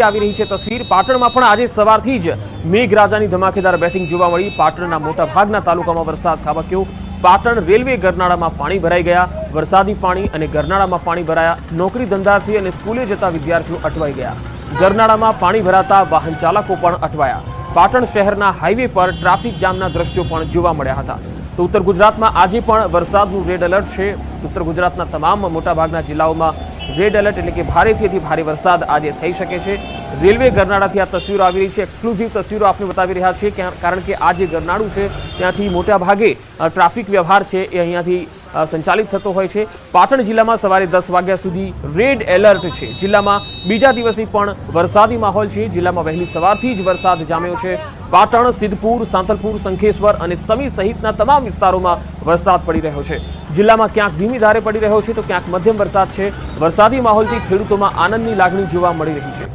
આવી રહી છે તસવીર. પાટણમાં પણ આજે સવારથી જ મેઘરાજાની ધમાકેદાર બેટિંગ જોવા મળી. પાટણના મોટા ભાગના તાલુકામાં વરસાદ ખાબક્યો. પાટણ રેલવે ગરનાળામાં પાણી ભરાઈ ગયા. વરસાદી પાણી અને ગરનાળામાં પાણી ભરાયા. નોકરી ધંધાથી અને સ્કૂલે જતા વિદ્યાર્થીઓ અટવાઈ ગયા. ગરનાળામાં પાણી ભરાતા વાહન ચાલકો પણ અટવાયા. પાટણ શહેરના હાઈવે પર ટ્રાફિક જામના દ્રશ્યો પણ જોવા મળ્યા હતા. તો ઉત્તર ગુજરાતમાં આજે પણ વરસાદનું રેડ એલર્ટ છે. ઉત્તર ગુજરાતના તમામ મોટાભાગના જિલ્લાઓમાં રેડ એલર્ટ એટલે કે ભારેથી ભારે વરસાદ આજે થઈ શકે છે. રેલવે ગરનાળાથી આ તસવીરો આવી રહી છે. એક્સક્લુઝિવ તસવીરો આપને બતાવી રહ્યા છીએ કારણ કે આ જે ગરનાળું છે, ત્યાંથી મોટા ભાગે ટ્રાફિક વ્યવહાર છે એ અહીંયાથી સંચાલિત થતો હોય છે. પાટણ જિલ્લામાં સવારે દસ વાગ્યા સુધી રેડ એલર્ટ છે. જિલ્લામાં બીજા દિવસે પણ વરસાદી માહોલ છે. જિલ્લામાં વહેલી સવારથી જ વરસાદ જામ્યો છે. પાટણ, સિદ્ધપુર, સાંતલપુર, શંખેશ્વર અને સમી સહિતના તમામ વિસ્તારોમાં વરસાદ પડી રહ્યો છે. જિલ્લામાં ક્યાંક ધીમી ધારે પડી રહ્યો છે તો ક્યાંક મધ્યમ વરસાદ છે. વરસાદી માહોલથી ખેડૂતોમાં આનંદની લાગણી જોવા મળી રહી છે.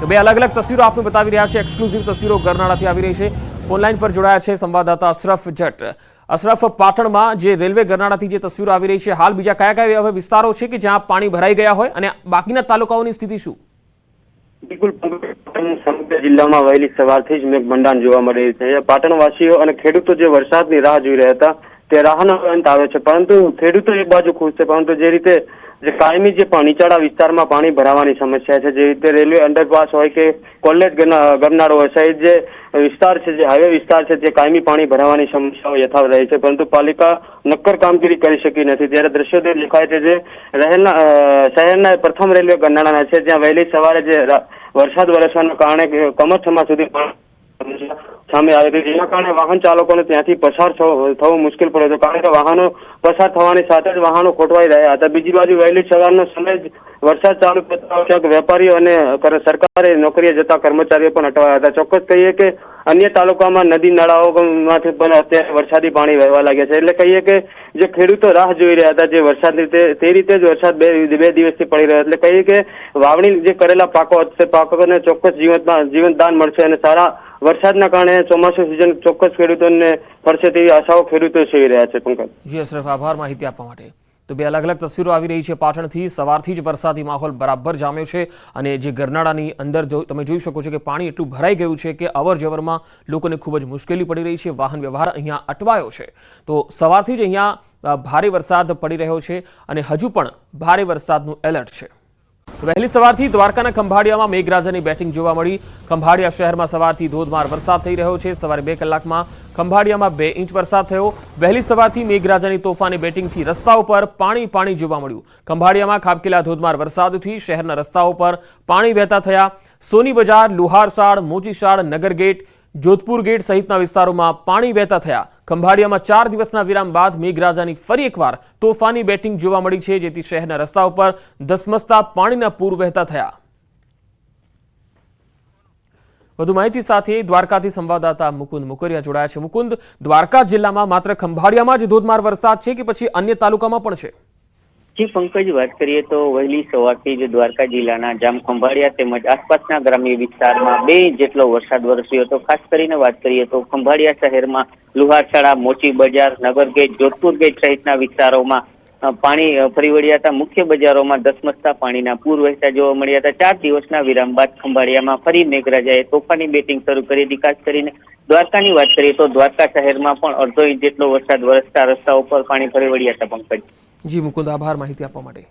તો બે અલગ અલગ તસવીરો આપને બતાવી રહ્યા છે. એક્સક્લુઝિવ તસવીરો ગરનાળાથી આવી રહી છે. ફોનલાઈન પર જોડાયા છે સંવાદદાતા અશરફ જટ. અશરફ પાટણમાં જે રેલવે ગરનાળાથી જે તસવીરો આવી રહી છે, હાલ બીજા કયા કયા હવે વિસ્તારો છે કે જ્યાં પાણી ભરાઈ ગયા હોય અને બાકીના તાલુકાઓની સ્થિતિ શું? બિલકુલ સમગ્ર જિલ્લામાં વહેલી સવારથી જ મેઘમંડાણ જોવા મળી રહ્યું છે. પાટણવાસીઓ અને ખેડૂતો જે વરસાદની રાહ જોઈ રહ્યા હતા, તે રાહનો અંત આવે છે. પરંતુ ખેડૂતો એક બાજુ ખુશ છે, પરંતુ જે રીતે જે કાયમી જે નીચાણા વિસ્તારમાં પાણી ભરાવાની સમસ્યા છે જે રીતે રેલવે અંડરપાસ હોય કે કોલેજ ગરનાળો હોય સહિત જે વિસ્તાર છે, જે હાઈવે વિસ્તાર છે તે કાયમી પાણી ભરાવાની સમસ્યાઓ યથાવત રહી છે, પરંતુ પાલિકા નક્કર કામગીરી કરી શકી નથી. ત્યારે દ્રશ્યો તે દેખાય છે જે રહેલા શહેરના પ્રથમ રેલવે ગરનાળાના છે, જ્યાં વહેલી સવારે જે વરસાદ વરસવાના કારણે કમરથમા સુધી પાણી સામે આવી હતી જેના કારણે વાહન ચાલકોને ત્યાંથી પસાર થવો મુશ્કેલ પડ્યો હતો કારણ કે વાહનો પસાર થવાની સાથે જ વાહનો ખોટવાઈ રહ્યા હતા. બીજી બાજુ વહેલી સવારનો સમય જ વરસાદ ચાલુ થતા વેપારીઓ અને સરકારે નોકરીએ જતા કર્મચારીઓ પણ અટવાયા હતા. ચોક્કસ કહીએ કે અન્ય તાલુકામાં નદી નાળાઓમાંથી પણ અત્યારે વરસાદી પાણી વહેવા લાગ્યા છે. એટલે કહીએ કે જે ખેડૂતો રાહ જોઈ રહ્યા હતા, જે વરસાદની તે તે રીતે જ વરસાદ બે બે દિવસથી પડી રહ્યો એટલે કહીએ કે વાવણી જે કરેલા પાકો હશે, પાકોને ચોક્કસ જીવનમાં જીવનદાન મળશે અને સારા વરસાદના કારણે ચોમાસું સિઝન ચોક્કસ ખેડૂતોને ફરશે તેવી આશાઓ ખેડૂતો સેવી રહ્યા છે. પંકજ. જી અશરફ આભાર માહિતી આપવા માટે. તો બે અલગ અલગ તસવીરો આવી રહી છે પાટણથી. સવારથી જ વરસાદી માહોલ બરાબર જામ્યો છે અને જે ગરનાળાની અંદર તમે જોઈ શકો છો કે પાણી એટલું ભરાઈ ગયું છે કે અવર જવરમાં લોકોને ખૂબ જ મુશ્કેલી પડી રહી છે. વાહન વ્યવહાર અહીંયા અટવાયો છે. તો સવારથી જ અહીંયા ભારે વરસાદ પડી રહ્યો છે અને હજુ પણ ભારે વરસાદનું એલર્ટ છે. વહેલી સવારથી દ્વારકાના ખંભાળિયામાં મેઘરાજાની બેટિંગ જોવા મળી. ખંભાળિયા શહેરમાં સવારથી ધોધમાર વરસાદ થઈ રહ્યો છે. સવારે બે કલાકમાં ખંભાળિયામાં બે ઇંચ વરસાદ થયો. વહેલી સવારથી મેઘરાજાની તોફાની બેટિંગથી રસ્તાઓ પર પાણી પાણી જોવા મળ્યું. ખંભાળિયામાં ખાબકેલા ધોધમાર વરસાદથી શહેરના રસ્તાઓ પર પાણી વહેતા થયા. સોની બજાર લુહારસાડ મોચીશાળ નગર ગેટ, જોધપુર ગેટ સહિતના વિસ્તારોમાં પાણી વહેતા થયા. ખંભાળિયામાં ચાર દિવસના વિરામ બાદ મેઘરાજાની ફરી એકવાર તોફાની બેટિંગ જોવા મળી છે, જેથી શહેરના રસ્તા ઉપર ધસમસતા પાણીના પૂર વહેતા થયા. વધુ માહિતી સાથે દ્વારકાથી સંવાદદાતા મુકુંદ મુકરિયા જોડાયા છે. મુકુંદ, દ્વારકા જિલ્લામાં માત્ર ખંભાળિયામાં જ ધોધમાર વરસાદ છે કે પછી અન્ય તાલુકામાં પણ છે? જી, પંકજ, વાત કરીએ તો વહેલી સવારથી જ દ્વારકા જિલ્લાના જામખંભાળિયા તેમજ આસપાસના ગ્રામ્ય વિસ્તારમાં બે જેટલો વરસાદ વરસ્યો હતો. ખાસ કરીને વાત કરીએ તો ખંભાળિયા શહેરમાં લુહારશાળા મોચી બજાર, નગર ગેટ, જોધપુર ગેટ સહિતના વિસ્તારોમાં પાણી ફરી વળ્યા હતા. મુખ્ય બજારોમાં ધસમસતા પાણીના પૂર વહેતા જોવા મળ્યા હતા. ચાર દિવસના વિરામ બાદ ખંભાળિયામાં ફરી મેઘરાજાએ તોફાની બેટિંગ શરૂ કરી હતી. ખાસ કરીને દ્વારકાની વાત કરીએ તો દ્વારકા શહેરમાં પણ અડધો ઇંચ જેટલો વરસાદ વરસતા રસ્તાઓ પર પાણી ફરી વળ્યા હતા, પંકજ. જી, મુકુંદ, આભાર માહિતી આપવા માટે.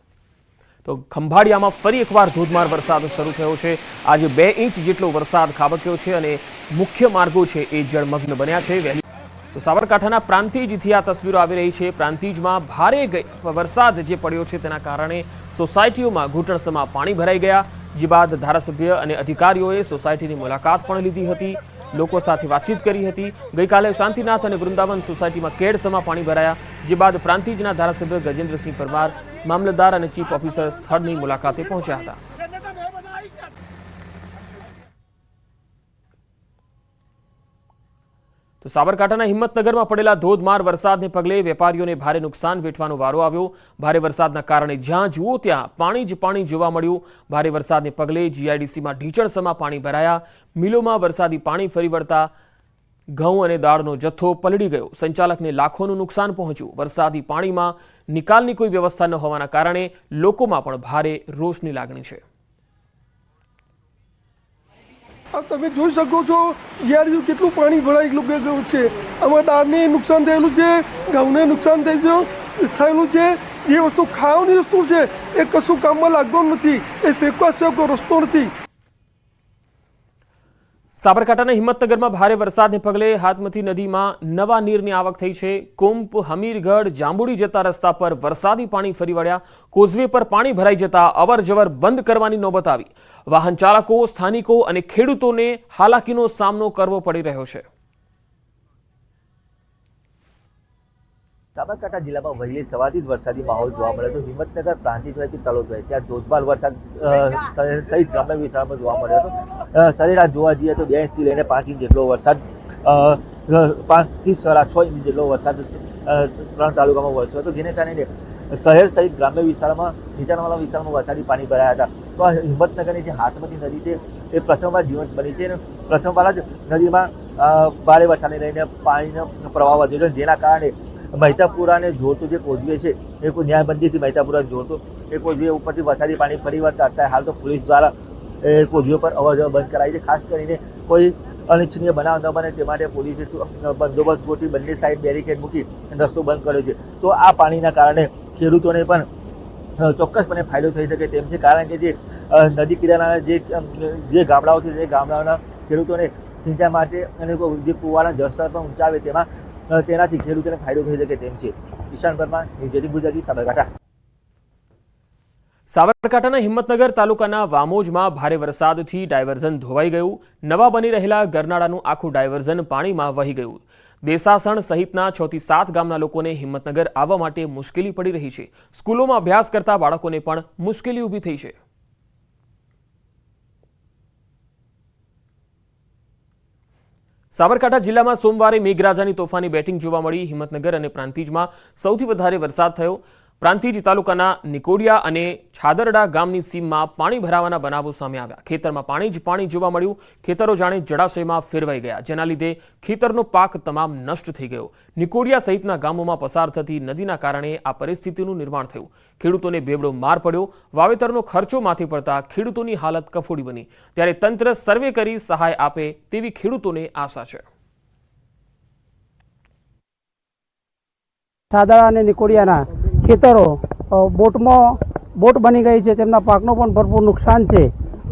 તો ખંભાળિયામાં ફરી એકવાર ધોધમાર વરસાદ શરૂ થયો છે. આજે બે ઇંચ જેટલો વરસાદ ખાબક્યો છે અને મુખ્ય માર્ગો છે એ જળમગ્ન બન્યા છે. વહેલી તો સાબરકાંઠાના પ્રાંતિજથી આ તસવીરો આવી રહી છે. પ્રાંતિજમાં ભારે વરસાદ જે પડ્યો છે તેના કારણે સોસાયટીઓમાં ઘૂંટણસમાં પાણી ભરાઈ ગયા. જે બાદ ધારાસભ્ય અને અધિકારીઓએ સોસાયટીની મુલાકાત પણ લીધી હતી. લોકો સાથે વાતચીત કરી હતી. ગઈકાલે શાંતિનાથ અને વૃંદાવન સોસાયટીમાં કેડસમાં પાણી ભરાયા, જે બાદ પ્રાંતિજના ધારાસભ્ય ગજેન્દ્રસિંહ પરમાર, મામલતદાર અને ચીફ ઓફિસર સ્થળની મુલાકાતે પહોંચ્યા હતા. તો સાબરકાંઠાના હિંમતનગરમાં પડેલા ધોધમાર વરસાદને પગલે વેપારીઓને ભારે નુકસાન વેઠવાનો વારો આવ્યો. ભારે વરસાદના કારણે જ્યાં જુઓ ત્યાં પાણી જ પાણી જોવા મળ્યું. ભારે વરસાદને પગલે જીઆઈડીસીમાં ઢીચણસમાં પાણી ભરાયા. મિલોમાં વરસાદી પાણી ફરી વળતા ઘઉં અને દાળનો જથ્થો પલળી ગયો. સંચાલકને લાખોનું નુકસાન પહોંચ્યું. વરસાદી પાણીમાં નિકાલની કોઈ વ્યવસ્થા ન હોવાના કારણે લોકોમાં પણ ભારે રોષની લાગણી છે. આ તમે જોઈ શકો છો જ્યારે કેટલું પાણી ભરાઈ ગયું છે. આમાં દાળને નુકસાન થયેલું છે, ઘઉંને નુકસાન થયેલું થયેલું છે. જે વસ્તુ ખાવાની વસ્તુ છે, એ કશું કામમાં લાગતો નથી. એ ફેંકવા સિવાય રસ્તો નથી. સાબરકાંઠાના હિંમતનગરમાં ભારે વરસાદને પગલે હાથમતી નદીમાં નવા નીરની આવક થઈ છે. કુંપ હમીરગઢ, જાંબુડી જતા રસ્તા પર વરસાદી પાણી ફરી વળ્યા. કોઝવે પર પાણી ભરાઈ જતા અવરજવર બંધ કરવાની નોબત આવી. વાહન ચાલકો સ્થાનિકો અને ખેડૂતોને હાલાકીનો સામનો કરવો પડી રહ્યો છે. સાબરકાંઠા જિલ્લામાં વહેલી સવારથી જ વરસાદી માહોલ જોવા મળ્યો હતો હિંમતનગર, પ્રાંતિજ હોય કે હોય ત્યાં ધોધમાર વરસાદ સહિત ગ્રામ્ય વિસ્તારમાં જોવા મળ્યો હતો સરેરાશ જોવા જઈએ તો બે ઇંચથી લઈને પાંચ ઇંચ જેટલો વરસાદ પાંચથી સાડા છ ઇંચ જેટલો વરસાદ ત્રણ તાલુકામાં વરસ્યો હતો. જેને કારણે શહેર સહિત ગ્રામ્ય વિસ્તારમાં, નીચાણવાળા વિસ્તારમાં વરસાદી પાણી ભરાયા હતા. તો આ હિંમતનગરની જે હાથમતી નદી છે, એ પ્રથમવાર જીવંત બની છે અને પ્રથમવાર જ નદીમાં ભારે વરસાદને લઈને પાણીનો પ્રવાહ વધ્યો છે. જેના કારણે મહેતાપુરાને જોડતું જે કોઝવે છે, એ કોઈ ન્યાયબંધીથી મહેતાપુરાને જોડતું. એ કોઝવે ઉપરથી વરસાદી પાણી ફરી વળતા અત્યારે હાલ તો પોલીસ દ્વારા એ કોઝવે પર અવર જવર બંધ કરાઈ છે. ખાસ કરીને કોઈ અનિચ્છનીય બનાવ ન બને તે માટે પોલીસે બંદોબસ્ત ગોઠવી બંને સાઈડ બેરિકેડ મૂકી રસ્તો બંધ કર્યો છે. તો આ પાણીના કારણે ખેડૂતોને પણ ચોક્કસપણે ફાયદો થઈ શકે તેમ છે. કારણ કે જે નદી કિનારાના જે જે ગામડાઓ છે તે ગામડાઓના ખેડૂતોને સિંચાઈ માટે અને જે કુવાના જળસ્તર પણ ઊંચા આવે તેમાં તેનાથી ખેડૂતોને ફાયદો થઈ શકે તેમ છે. ઈશાન પરમાર ન્યૂઝ ગુજરાતી સાબરકાંઠા. સાબરકાંઠાના હિંમતનગર તાલુકાના વામોજમાં ભારે વરસાદથી ડાયવર્ઝન ધોવાઈ ગયું. નવા બની રહેલા ગરનાળાનું આખું ડાયવર્ઝન પાણીમાં વહી ગયું. દેસાસણ સહિતના છ થી સાત ગામના લોકોને હિંમતનગર આવવા માટે મુશ્કેલી પડી રહી છે. સ્કૂલોમાં અભ્યાસ કરતા બાળકોને પણ મુશ્કેલી ઊભી થઈ છે. સાબરકાંઠા જિલ્લામાં સોમવારે મેઘરાજાની તોફાની બેટિંગ જોવા મળી. હિંમતનગર અને પ્રાંતિજમાં સૌથી વધારે વરસાદ થયો. પ્રાંતિજ તાલુકાના નિકોડિયા અને છાદરડા ગામની સીમમાં પાણી ભરાવાના બનાવો સામે આવ્યા. ખેતરમાં પાણી જ પાણી જોવા મળ્યું. ખેતરો જાણે જળાશયમાં ફેરવાઈ ગયા. જેના લીધે ખેતરનો પાક તમામ નષ્ટ થઈ ગયો. નિકોડિયા સહિતના ગામોમાં પસાર થતી નદીના કારણે આ પરિસ્થિતિનું નિર્માણ થયું. ખેડૂતોને બેબડો માર પડ્યો. વાવેતરનો ખર્ચો માથે પડતા ખેડૂતોની હાલત કફોડી બની. ત્યારે તંત્ર સર્વે કરી સહાય આપે તેવી ખેડૂતોને આશા છે. સાદા અને નિકોડિયાના ખેતરો બોટમાં, બોટ બની ગઈ છે, તેમના પાકનું પણ ભરપૂર નુકસાન છે.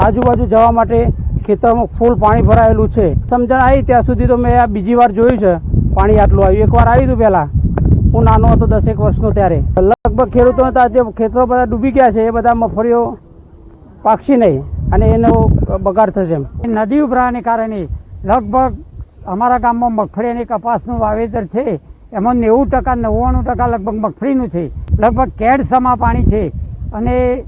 આજુબાજુ જવા માટે ખેતરમાં ફૂલ પાણી ભરાયેલું છે. સમજણ આવી ત્યાં સુધી તો મેં આ બીજી વાર જોયું છે, પાણી આટલું આવ્યું. એકવાર આવ્યું હતું પહેલાં. હું નાનો હતો દસેક વર્ષનો ત્યારે. લગભગ ખેડૂતો હતા જે ખેતરો બધા ડૂબી ગયા છે, એ બધા મગફળીઓ પાકશી નહીં અને એનો બગાડ થશે એમ. નદી ઉભરાને કારણે લગભગ અમારા ગામમાં મગફળી અને કપાસનું વાવેતર છે. એમાં નેવું ટકા નવ્વાણું ટકા લગભગ મગફળીનું છે. લગભગ કેડ સમા પાણી છે. અને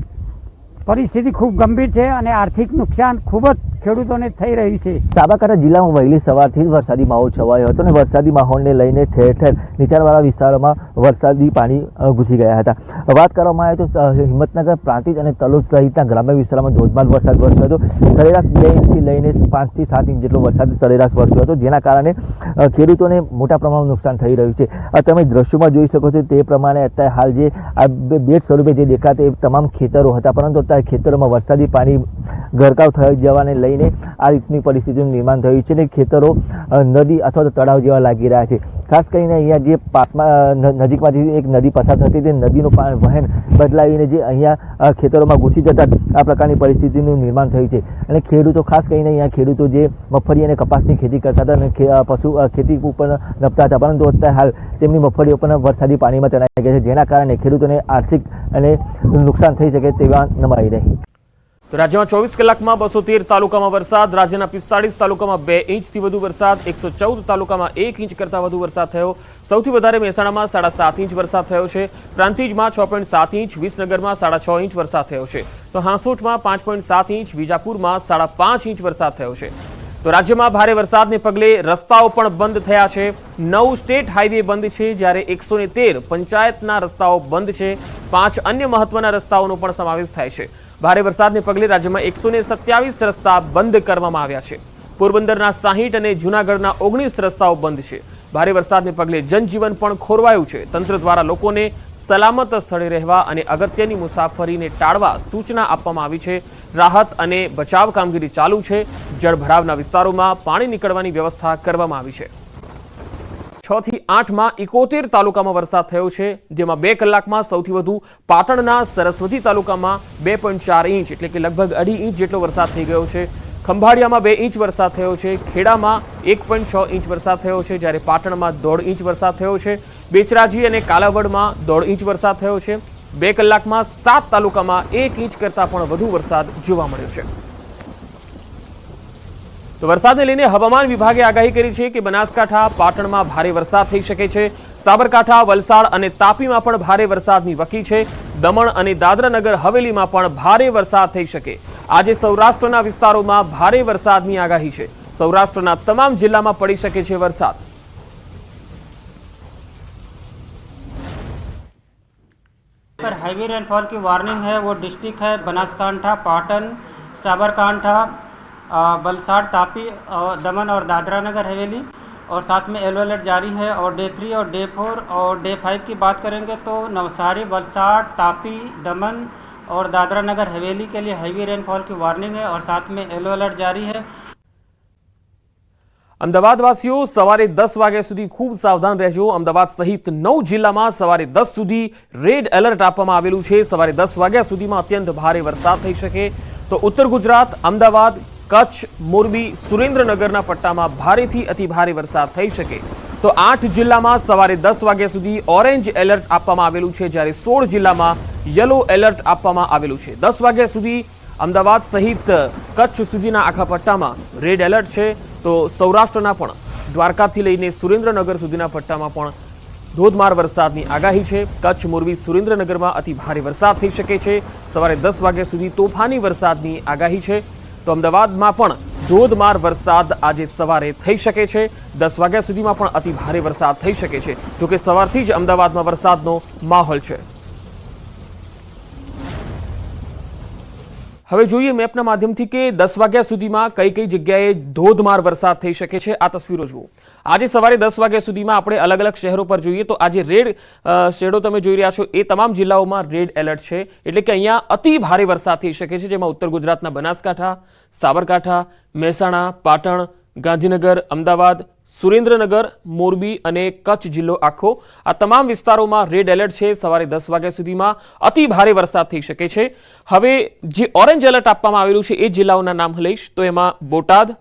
પરિસ્થિતિ ખૂબ ગંભીર છે અને આર્થિક નુકસાન ખૂબ જ ખેડૂતોને થઈ રહ્યું છે. સાબરકાંઠા જિલ્લામાં વહેલી સવારથી જ વરસાદી માહોલ છવાયો હતો અને વરસાદી માહોલને લઈને ઠેર ઠેર નીચાણવાળા વિસ્તારોમાં વરસાદી પાણી ઘૂસી ગયા હતા. વાત કરવામાં આવે તો હિંમતનગર, પ્રાંતિજ અને તલોદ સહિતના ગ્રામ્ય વિસ્તારોમાં ધોધમાર વરસાદ વરસ્યો હતો. સરેરાશ બે ઇંચથી લઈને પાંચથી સાત ઇંચ જેટલો વરસાદ સરેરાશ વરસ્યો હતો, જેના કારણે ખેડૂતોને મોટા પ્રમાણમાં નુકસાન થઈ રહ્યું છે. તમે દ્રશ્યોમાં જોઈ શકો છો તે પ્રમાણે અત્યારે હાલ જે, આ બેટ સ્વરૂપે જે દેખાતા એ તમામ ખેતરો હતા, પરંતુ અત્યારે ખેતરોમાં વરસાદી પાણી ગરકાવ થઈ જવાને લઈને આ રીતની પરિસ્થિતિનું નિર્માણ થયું છે અને ખેતરો નદી અથવા તો તળાવ જેવા લાગી રહ્યા છે. ખાસ કરીને અહીંયા જે પાકમાં નજીકમાં નજીકમાંથી એક નદી પસાર થતી તે નદીનું પાણી વહેન બદલાવીને જે અહીંયા ખેતરોમાં ઘૂસી જતા આ પ્રકારની પરિસ્થિતિનું નિર્માણ થયું છે. અને ખેડૂતો, ખાસ કરીને અહીંયા ખેડૂતો જે મગફળી અને કપાસની ખેતી કરતા હતા અને પશુ ખેતી ઉપર નપતા હતા. પરંતુ અત્યારે હાલ તેમની મગફળીઓ પણ વરસાદી પાણીમાં તણાઈ ગયા છે, જેના કારણે ખેડૂતોને આર્થિક અને નુકસાન થઈ શકે તેવા નમાઈ રહી તો રાજ્યમાં ચોવીસ કલાકમાં બસો તેર તાલુકામાં વરસાદ, રાજ્યના પિસ્તાળીસ તાલુકામાં બે ઇંચથી વધુ વરસાદ, એકસો ચૌદ તાલુકામાં એક ઇંચ કરતાં વધુ વરસાદ થયો. સૌથી વધારે મહેસાણામાં સાડા સાત ઇંચ વરસાદ થયો છે. પ્રાંતિજમાં છ પોઈન્ટ સાત ઇંચ, વિસનગરમાં સાડા છ ઇંચ વરસાદ થયો છે. તો હાંસોટમાં પાંચ પોઈન્ટ સાત ઇંચ, વિજાપુરમાં સાડા પાંચ ઇંચ વરસાદ થયો છે. તો રાજ્યમાં ભારે વરસાદને પગલે રસ્તાઓ પણ બંધ થયા છે. નવ સ્ટેટ હાઈવે બંધ છે, જ્યારે એકસો પંચાયતના રસ્તાઓ બંધ છે. પાંચ અન્ય મહત્વના રસ્તાઓનો પણ સમાવેશ થાય છે. ભારે વરસાદને પગલે રાજ્યમાં એકસો સત્યાવીસ રસ્તા બંધ કરવામાં આવ્યા છે. પોરબંદરના સાહીઠ અને જૂનાગઢના ઓગણીસ રસ્તાઓ બંધ છે. ભારે વરસાદને પગલે જનજીવન પણ ખોરવાયું છે. તંત્ર દ્વારા લોકોને સલામત સ્થળે રહેવા અને અગત્યની મુસાફરીને ટાળવા સૂચના આપવામાં આવી છે. રાહત અને બચાવ કામગીરી ચાલુ છે. જળભરાવના વિસ્તારોમાં પાણી નીકળવાની વ્યવસ્થા કરવામાં આવી છે. છ થી આઠમાં ઇકોતેર તાલુકામાં વરસાદ થયો છે, જેમાં બે કલાકમાં સૌથી વધુ પાટણના સરસ્વતી તાલુકામાં બે ઇંચ એટલે કે લગભગ અઢી ઇંચ જેટલો વરસાદ થઈ ગયો છે. ખંભાળિયામાં બે ઇંચ વરસાદ થયો છે, ખેડામાં એક ઇંચ વરસાદ થયો છે, જ્યારે પાટણમાં દોઢ ઇંચ વરસાદ થયો છે. બેચરાજી અને કાલાવડમાં દોઢ ઇંચ વરસાદ થયો છે. બે કલાકમાં સાત તાલુકામાં એક ઇંચ કરતાં પણ વધુ વરસાદ જોવા મળ્યો છે. તો વરસાદને લઈને હવામાન વિભાગે આગાહી કરી છે કે બનાસકાંઠા પાટણમાં ભારે વરસાદ થઈ શકે છે સાબરકાંઠા વલસાડ અને તાપીમાં પણ ભારે વરસાદની વકી છે દમણ અને દાદરાનગર હવેલીમાં પણ ભારે વરસાદ થઈ શકે આજે સૌરાષ્ટ્રના વિસ્તારોમાં ભારે વરસાદની આગાહી છે સૌરાષ્ટ્રના તમામ જિલ્લામાં પડી શકે છે વરસાદ पर हैवी रेनफॉल की वार्निंग है वो डिस्ट्रिक्ट है बनासकांठा पाटन साबरकांठा अ, वलसाड़ तापी और दमन और दादरा नगर हवेली और साथ में येलो अलर्ट जारी है और डे थ्री और डे फोर और डे फाइव की बात करेंगे तो नवसारी वलसाड़ तापी दमन और दादरा नगर हवेली के लिए हैवी रेनफॉल की वार्निंग है और साथ में येलो अलर्ट जारी है અમદાવાદવાસીઓ સવારે દસ વાગ્યા સુધી ખૂબ સાવધાન રહેજો અમદાવાદ સહિત નવ જિલ્લામાં સવારે દસ સુધી રેડ એલર્ટ આપવામાં આવેલું છે સવારે દસ વાગ્યા સુધીમાં અત્યંત ભારે વરસાદ થઈ શકે તો ઉત્તર ગુજરાત અમદાવાદ કચ્છ, મોરબી, સુરેન્દ્રનગરના પટ્ટામાં ભારેથી અતિ ભારે વરસાદ થઈ શકે. તો આઠ જિલ્લામાં સવારે દસ વાગ્યા સુધી ઓરેન્જ એલર્ટ આપવામાં આવેલું છે, જ્યારે સોળ જિલ્લામાં યલો એલર્ટ આપવામાં આવેલું છે. દસ વાગ્યા સુધી અમદાવાદ સહિત કચ્છ સુધીના આખા પટ્ટામાં રેડ એલર્ટ છે. તો સૌરાષ્ટ્રના પણ દ્વારકાથી લઈને સુરેન્દ્રનગર સુધીના પટ્ટામાં પણ ધોધમાર વરસાદની આગાહી છે. કચ્છ, મોરબી, સુરેન્દ્રનગરમાં અતિ ભારે વરસાદ થઈ શકે છે. સવારે દસ વાગ્યા સુધી તોફાની વરસાદની આગાહી છે. તો અમદાવાદમાં પણ ધોધમાર વરસાદ આજે સવારે થઈ શકે છે. દસ વાગ્યા સુધીમાં પણ અતિ ભારે વરસાદ થઈ શકે છે. જોકે સવારથી જ અમદાવાદમાં વરસાદનો માહોલ છે. હવે જોઈએ મેપના માધ્યમથી કે દસ વાગ્યા સુધીમાં કઈ કઈ જગ્યાએ ધોધમાર વરસાદ થઈ શકે છે. આ તસવીરો જુઓ. આજે સવારે દસ વાગ્યા સુધીમાં આપણે અલગ અલગ શહેરો પર જોઈએ તો આજે રેડ શેડો તમે જોઈ રહ્યા છો. એ તમામ જિલ્લાઓમાં રેડ એલર્ટ છે. એટલે કે અહીંયા અતિ ભારે વરસાદ થઈ શકે છે, જેમાં ઉત્તર ગુજરાતના બનાસકાંઠા, સાબરકાંઠા, મહેસાણા, પાટણ ગાંધીનગર, અમદાવાદ, સુરેન્દ્રનગર, મોરબી અને કચ્છ જિલ્લો આખો આ તમામ વિસ્તારોમાં રેડ એલર્ટ છે. સવારે દસ વાગ્યા સુધીમાં અતિ ભારે વરસાદ થઈ શકે છે. હવે જે ઓરેન્જ એલર્ટ આપવામાં આવેલું છે એ જિલ્લાઓના નામ લઈશ. તો એમાં બોટાદ,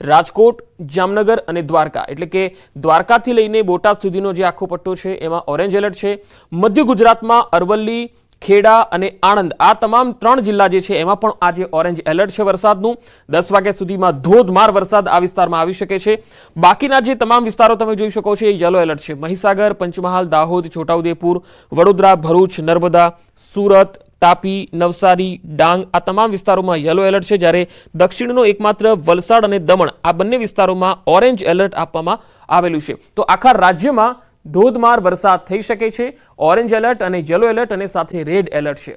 રાજકોટ, જામનગર અને દ્વારકા. એટલે કે દ્વારકાથી લઈને બોટાદ સુધીનો જે આખો પટ્ટો છે, એમાં ઓરેન્જ એલર્ટ છે. મધ્ય ગુજરાતમાં અરવલ્લી ખેડા અને આણંદ, આ તમામ ત્રણ જિલ્લા જે છે એમાં પણ આજે ઓરેન્જ એલર્ટ છે વરસાદનું. દસ વાગ્યા સુધીમાં ધોધમાર વરસાદ આ વિસ્તારમાં આવી શકે છે. બાકીના જે તમામ વિસ્તારો તમે જોઈ શકો છો એ યલો એલર્ટ છે. મહીસાગર, પંચમહાલ, દાહોદ, છોટાઉદેપુર, વડોદરા, ભરૂચ, નર્મદા, સુરત, તાપી, નવસારી, ડાંગ આ તમામ વિસ્તારોમાં યલો એલર્ટ છે. જ્યારે દક્ષિણનો એકમાત્ર વલસાડ અને દમણ આ બંને વિસ્તારોમાં ઓરેન્જ એલર્ટ આપવામાં આવેલું છે. તો આખા રાજ્યમાં ધોધમાર વરસાદ થઈ શકે છે. ઓરેન્જ એલર્ટ અને યલો એલર્ટ અને સાથે રેડ એલર્ટ છે.